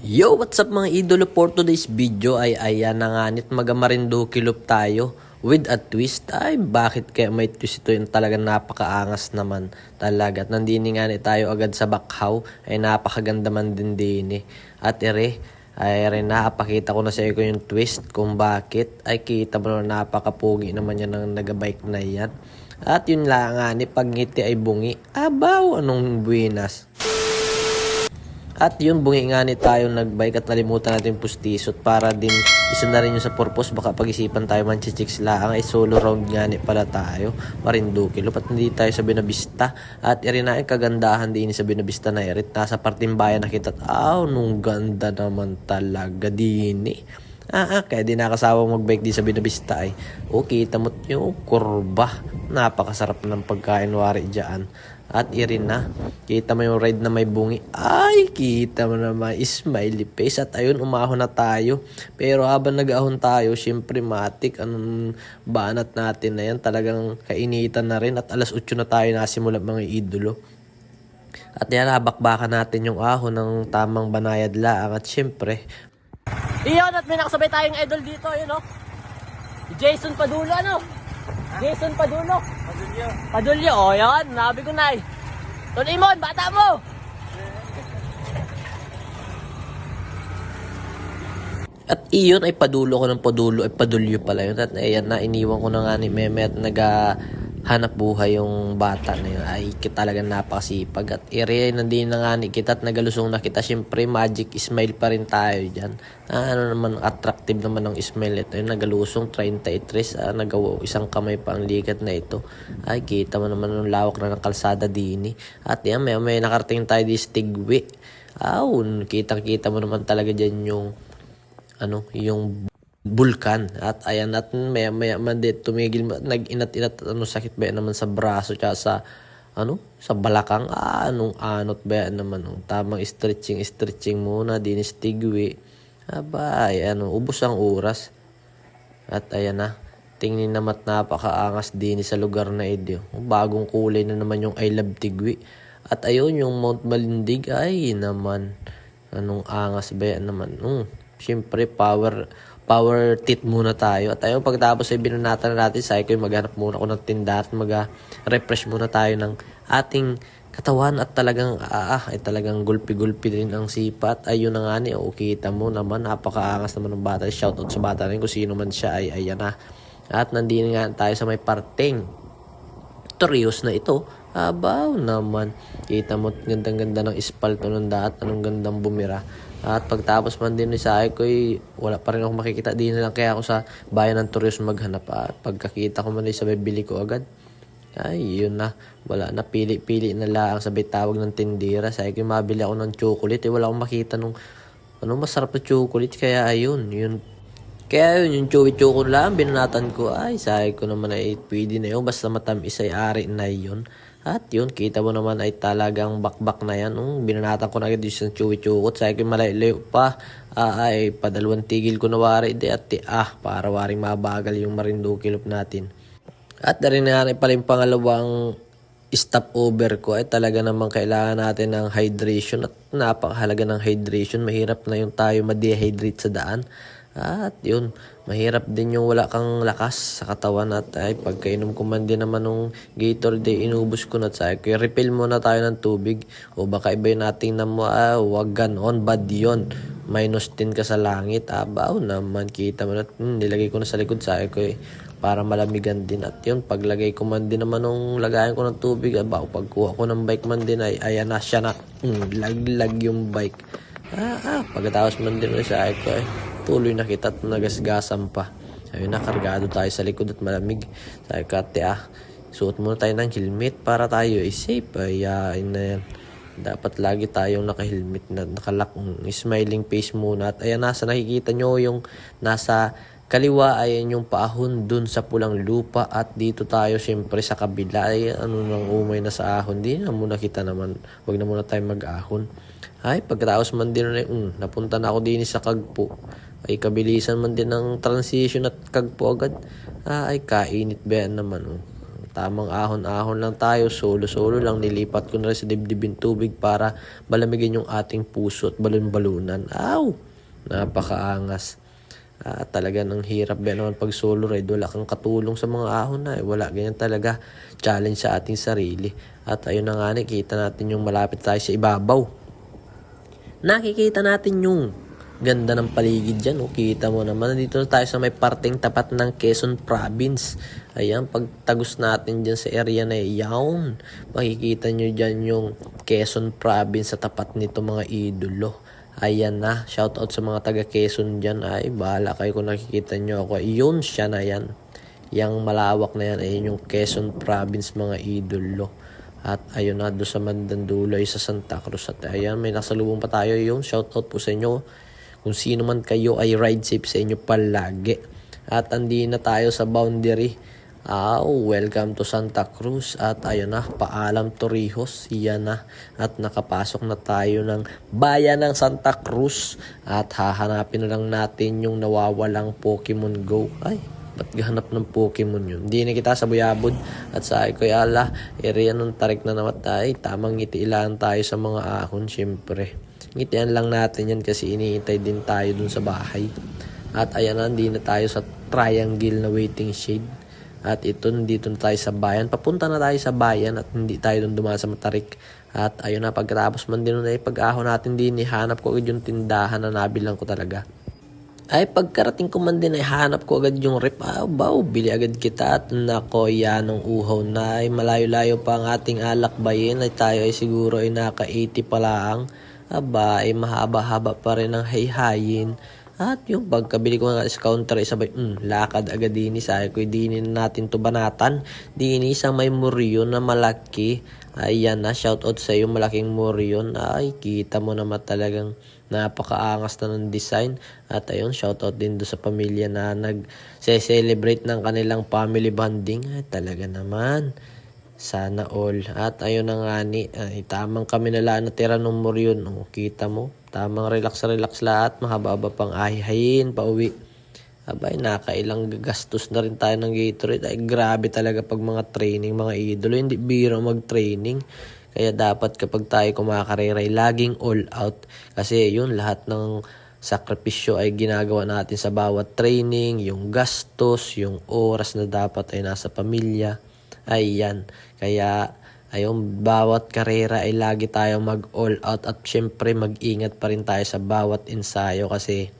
Yo, what's up mga idolo? For today's video ay ayan na nga nit magamarinduki loop tayo with a twist. Ay, bakit kaya may twist ito yung talagang napakaangas naman talaga. At nandini nga ni tayo agad sa bakhaw ay napakaganda man din din eh. At ere, ay rin napakita ko na sa iyo yung twist kung bakit. Ay kita mo na napakapugi naman yan ng nagabike na yan. At yun lang nga ni pag ngiti ay bungi. Abaw, anong buwinas. At yun, bungi nga ni tayo nagbike at nalimutan natin pustisot para din isa na rin yung sa purpose. Baka pag-isipan tayo man chichiks lang ay solo round nga ni pala tayo. Marinduki. Lupat hindi tayo sa Binabista. At iri na kagandahan din sa Binabista na irit. Nasa parting bayan nakita aw, nung ganda naman talaga din eh. Ah, ah, kaya di nakasawa magbike di sa Binabista ay. O, kita mo yung kurba. Napakasarap ng pagkain wari dyan. At irin na, kita mo yung ride na may bungi. Ay, kita mo naman, smiley face. At ayun, umahon na tayo. Pero habang nag-ahon tayo, syempre matik, anong banat natin na yan. Talagang kainitan na rin. At alas 8 na tayo nasimula mga idolo. At yan, habakbakan natin yung ahon ng tamang banayad laang. At syempre, Iyon at may nakasabay tayong idol dito, yun o. Jason Padulo, ano? Jason Padulo. Padulyo. Padulyo, o yan. Nabi ko na eh. Ton Imon, bata mo! At iyon ay padulo ko ng padulo ay padulyo pala yun. At ayan na, iniwan ko na nga ni Meme at naghahanap buhay yung bata na yun. Ay, kita talaga napakasipag. At ire, nandun na nga kita at nagalusong na kita. Siyempre, magic smile pa rin tayo dyan. Ah, ano naman, attractive naman ng smile ito. Yung nagalusong, 33, ah, nagawa isang kamay pa ang likat na ito. Ay, kita mo naman yung lawak na ng kalsada dini. At yan, may, may nakarating tayo di Stigwi. Aw, kitang-kita mo naman talaga dyan yung ano, yung bulkan. At ayan, at maya maya man din tumigil, nag-inat-inat, ano, sakit ba naman sa braso, tsaka sa, ano, sa balakang, ah, anong anot ba naman, oh. tamang stretching, stretching muna, dinistigwi. Aba, ay, ano, ubos ang oras. At ayan na, tingnin naman napakaangas din sa lugar na ito. Bagong kulay na naman yung I Love Tigwi. At ayun, yung Mount Malindig, ay naman, anong angas ba naman. Mm, Siyempre, power power tit muna tayo. At ayun, pagtapos ay binanatan na natin, sabi ko maghanap muna ako ng tinda at mag-refresh muna tayo ng ating katawan at talagang ah, ah, ay talagang gulpi-gulpi din ang sipat. Ayun na nga ni, oh, kita mo naman, napakaangas naman ng bata. Shoutout sa bata rin kung sino man siya, ay ayan na. At nandito nga tayo sa may parting Torios na ito. Abaw naman. Kita mo, gandang-ganda ng espalto ng daat. Anong gandang bumira. At pagtapos man din sa ko, wala pa rin ako makikita. Di na lang kaya ako sa bayan ng Torios maghanap. At pagkakita ko man din sa bibili ko agad. Ay, yun na. Wala na. Pili-pili na lang. Sabay tawag ng tindira. Sa ko, mabili ako ng chocolate. Eh, wala akong makita nung ano, masarap na chocolate. Kaya ayun, yun. Kaya yun, yung chewy choco lang, binanatan ko. Ay, sabi ko naman ay pwede na yun. Basta matamis ay ari na yun. At yun, kita mo naman ay talagang bakbak na yan. Um, binanatan ko na agad yung choco. Sabi ko malayo pa. Ah, ay, padalawang tigil ko na wari. Di, at di, ah, para waring mabagal yung marinduki loop natin. At na rin nga pala yung pangalawang stop over ko ay talaga namang kailangan natin ng hydration at napakahalaga ng hydration. Mahirap na yung tayo ma-dehydrate sa daan. At yun, mahirap din yung wala kang lakas sa katawan at ay pagkainom ko man din naman nung Gatorade inubos ko na sa kaya refill muna tayo ng tubig. O baka iba yung nating na mo ah, wag ganon bad yun. Minus 10 ka sa langit. Abaw naman kita mo na hmm, nilagay ko na sa likod sa ko eh para malamigan din. At yun paglagay ko man din naman nung lagayan ko ng tubig abaw pagkuha ko ng bike man din ay ayan na siya na. Hmm, laglag yung bike. Ah, ah pagkatapos man din sa ko eh tuloy na kita at nagasgasan pa. Ayun na, kargado tayo sa likod at malamig. Sabi ko, ate ah, suot muna tayo ng helmet para tayo ay safe. Ay, uh, na yan. Dapat lagi tayong naka-helmet na nakalak, smiling face muna. At ayan, nasa nakikita nyo yung nasa kaliwa ayan yung paahon dun sa pulang lupa at dito tayo syempre sa kabila ay ano nang umay na sa ahon din na muna kita naman wag na muna tayo mag-ahon ay pagkatapos man din na um, napunta na ako din sa Kagpo ay kabilisan man din ng transition at kagpo agad. Ah, ay kainit ba naman. Oh. tamang ahon-ahon lang tayo, solo-solo lang, nilipat ko na rin sa dibdibin tubig para malamigin yung ating puso at balon-balunan. Aw! Napakaangas. Ah, talaga ng hirap ba naman pag solo ride, wala kang katulong sa mga ahon na eh. Wala, ganyan talaga. Challenge sa ating sarili. At ayun na nga, nakita natin yung malapit tayo sa ibabaw. Nakikita natin yung ganda ng paligid dyan. Oh. Kita mo naman, nandito na tayo sa may parteng tapat ng Quezon Province. Ayan, pagtagos natin dyan sa area na yawn. Makikita nyo dyan yung Quezon Province sa tapat nito mga idolo. Ayan na, shout out sa mga taga Quezon dyan. Ay, bahala kayo kung nakikita nyo ako. Yun siya na yan. Yang malawak na yan, ayun yung Quezon Province mga idolo. At ayun na, doon sa Mandandulo sa Santa Cruz. At ayan, may nasalubong pa tayo yung shout out po sa inyo. Kung sino man kayo ay ride safe sa inyo palagi. At andi na tayo sa boundary. Ah, welcome to Santa Cruz at ayun na, paalam Torrijos, yan na at nakapasok na tayo ng bayan ng Santa Cruz at hahanapin na lang natin yung nawawalang Pokemon Go. Ay, ba't gahanap ng Pokemon yun? Hindi na kita sa buyabod at sa ko ala, area ng tarik na naman tayo, tamang ngiti ilaan tayo sa mga ahon, syempre. Ngitian lang natin yan kasi iniintay din tayo dun sa bahay. At ayan na, hindi na tayo sa triangle na waiting shade. At ito, nandito na tayo sa bayan. Papunta na tayo sa bayan at hindi tayo doon dumaan sa matarik. At ayun na, pagkatapos man din na pag-ahon natin din, hanap ko agad yung tindahan na nabilang ko talaga. Ay, pagkarating ko man din ay hanap ko agad yung rip. Ah, baw, bili agad kita. At nako, yan ang uhaw na. Ay, malayo-layo pa ang ating alakbayin. Ay, tayo ay siguro ay naka 80 pa lang. Aba, ay mahaba-haba pa rin ang hayhayin. At yung pagkabili ko nga sa counter, ay sabay, mm, lakad agad din Sabi ko, dinin natin to banatan. Dini sa may muryo na malaki. Ayan na, shout out sa iyo, malaking muryon. Ay, kita mo naman talagang napakaangas na ng design. At ayun, shout out din do sa pamilya na nag-celebrate ng kanilang family bonding. Ay, talaga naman. Sana all. At ayun na nga ni, ay, tamang kami na lang natira ng muryon. O, kita mo, tamang relax-relax lahat. Mahaba-haba pang ahihayin, pauwi. Abay, nakailang gastos na rin tayo ng Gatorade. Ay, grabe talaga pag mga training, mga idolo. Hindi biro mag-training. Kaya dapat kapag tayo kumakareray, laging all out. Kasi yun, lahat ng sakripisyo ay ginagawa natin sa bawat training, yung gastos, yung oras na dapat ay nasa pamilya. Ay yan. Kaya ayun, bawat karera ay lagi tayo mag all out at syempre mag-ingat pa rin tayo sa bawat ensayo kasi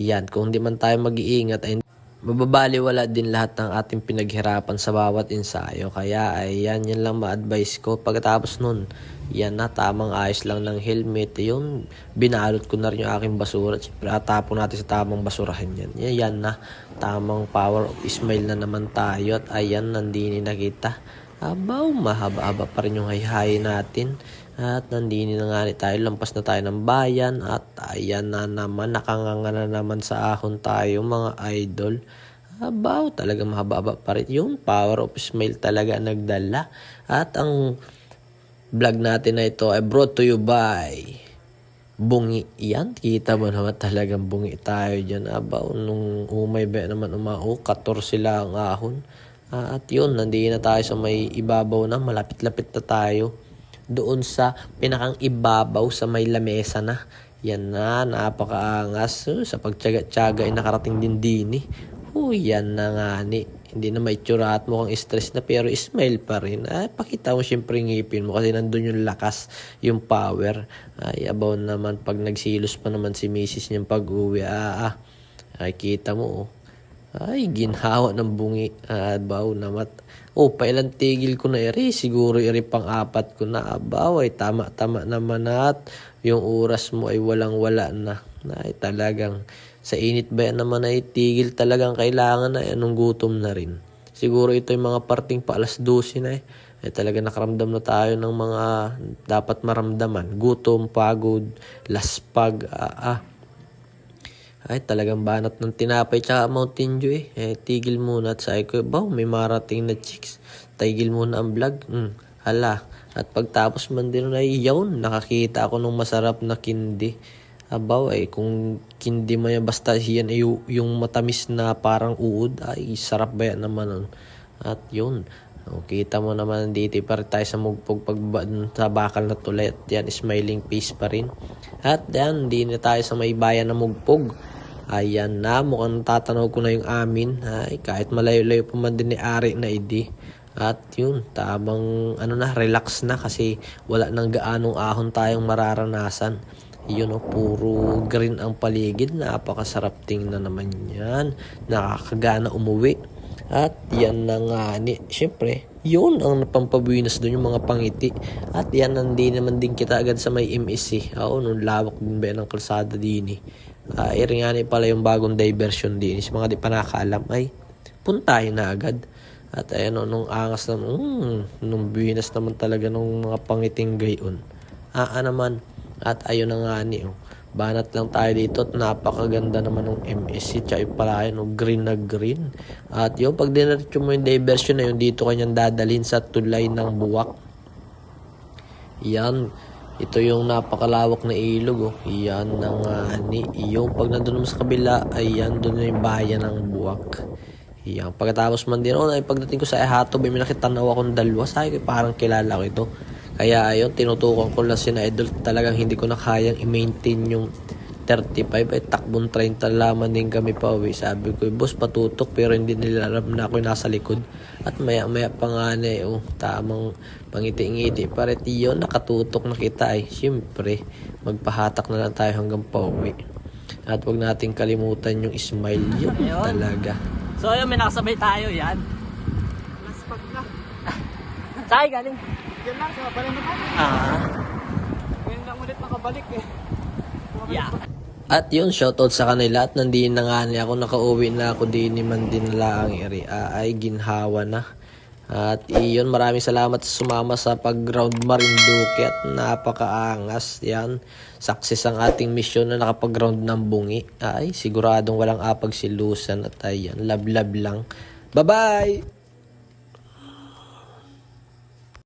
yan, kung hindi man tayo mag-iingat ay mababaliwala din lahat ng ating pinaghirapan sa bawat ensayo. Kaya ay yan, yan lang ma-advise ko. Pagkatapos nun, yan na, tamang ayos lang ng helmet. Yun, binalot ko na rin yung aking basura. Siyempre, atapon natin sa tamang basurahan yan. Yan, yan na, tamang power of smile na naman tayo. At ayan, nandini na kita. Abaw, mahaba-haba pa rin yung hayhay natin. At nandini na nga tayo, lampas na tayo ng bayan. At ayan na naman, nakanganga na naman sa ahon tayo mga idol. Abaw, talaga mahaba-haba pa rin. Yung power of smile talaga nagdala. At ang vlog natin na ito ay brought to you by bungi yan. Kita mo naman talagang bungi tayo dyan. Abaw, nung umay ba naman umao, 14 sila ang ahon. Ah, at yun, nandiyan na tayo sa may ibabaw na, malapit-lapit na tayo. Doon sa pinakang ibabaw sa may lamesa na. Yan na, napakaangas. Uh, sa pagtsaga-tsaga ay nakarating din din eh. Oh, yan na nga ni. Hindi na may tsura at mukhang stress na pero smile pa rin. Ay, pakita mo syempre ngipin mo kasi nandun yung lakas, yung power. Ay, abaw naman pag nagsilos pa naman si misis niyang pag-uwi. Ah, ah. Ay, kita mo oh. Ay, ginhawa ng bungi. Ah, abaw naman. Oh, pailan tigil ko na eri. Siguro eri pang apat ko na. Abaw, ay tama-tama naman at yung oras mo ay walang-wala na. Ay, talagang sa init ba yan naman ay tigil talagang kailangan na. Anong gutom na rin. Siguro ito yung mga parting pa alas 12 na eh. Ay talaga nakaramdam na tayo ng mga dapat maramdaman. Gutom, pagod, laspag, ah, ah. Ay, talagang banat ng tinapay tsaka Mountain Dew eh. eh tigil muna at sabi ko, baw, may marating na chicks. Tigil muna ang vlog. Hmm, hala. At pagtapos man din na yawn, nakakita ako ng masarap na kindi. Abaw ay kung kindi mo yan, basta yan ay yung matamis na parang uod, ay sarap ba yan naman nun. At yun, O, kita mo naman dito pa rin tayo sa mugpog pag sa bakal na tulay at yan smiling face pa rin. At yan, hindi na tayo sa may bayan na mugpog. Ayan na, mukhang tatanaw ko na yung amin. Ay, kahit malayo-layo pa man din ni Ari na idi. At yun, tamang ano na, relax na kasi wala nang gaanong ahon tayong mararanasan. Yun o, puro green ang paligid. Napakasarap tingnan naman yan. Nakakagana umuwi. At yan na nga ni, syempre, yun ang napampabuinas doon yung mga pangiti. At yan hindi naman din kita agad sa may MSC. Oo, nung lawak din ba ng kalsada din eh. Uh, nga pala yung bagong diversion din. Sa mga di pa nakakaalam ay puntahin na agad. At ayan o, nung angas na, mm, nung buinas naman talaga nung mga pangiting gayon. Ah, ah naman. At ayun na nga ni, oh. Banat lang tayo dito at napakaganda naman ng MSC tsaka yung pala yun, oh, green na green. At yung pag diniretso mo yung diversion na yun, dito kanyang dadalhin sa tulay ng buwak. Yan. Ito yung napakalawak na ilog. Oh. Yan na nga ni. Yung pag nandun mo sa kabila, ay yan, doon na yung bayan ng buwak. Yan. Pagkatapos man din, oh, ay pagdating ko sa Ehato, may nakitanaw akong dalawa. Sabi ko, parang kilala ko ito. Kaya ayun, tinutukan ko lang si na idol. Talagang hindi ko na kayang i-maintain yung 35. Ay takbong 30 laman din kami pa uwi. Sabi ko, boss patutok pero hindi nila alam na ako nasa likod. At maya maya pa nga na eh, oh, tamang pangiti-ngiti. Pare tiyo, nakatutok na kita ay. Siyempre, magpahatak na lang tayo hanggang pa uwi. At wag nating kalimutan yung smile yun Ayun. talaga. So ayun, may nakasabay tayo yan. Laspag na. Saan galing? Yan lang, sa balik na Ah, Ngayon lang ulit nakabalik eh. yeah. At yun, shoutout sa kanila at nandiyan na nga niya ako, nakauwi na ako din ni man din nila ang area ay ginhawa na. At iyon, maraming salamat sa sumama sa pag-ground Marinduque at napakaangas yan. Success ang ating mission na nakapag-ground ng bungi. Ay, siguradong walang apag si Lusan at ayan, love-love lang. Bye-bye!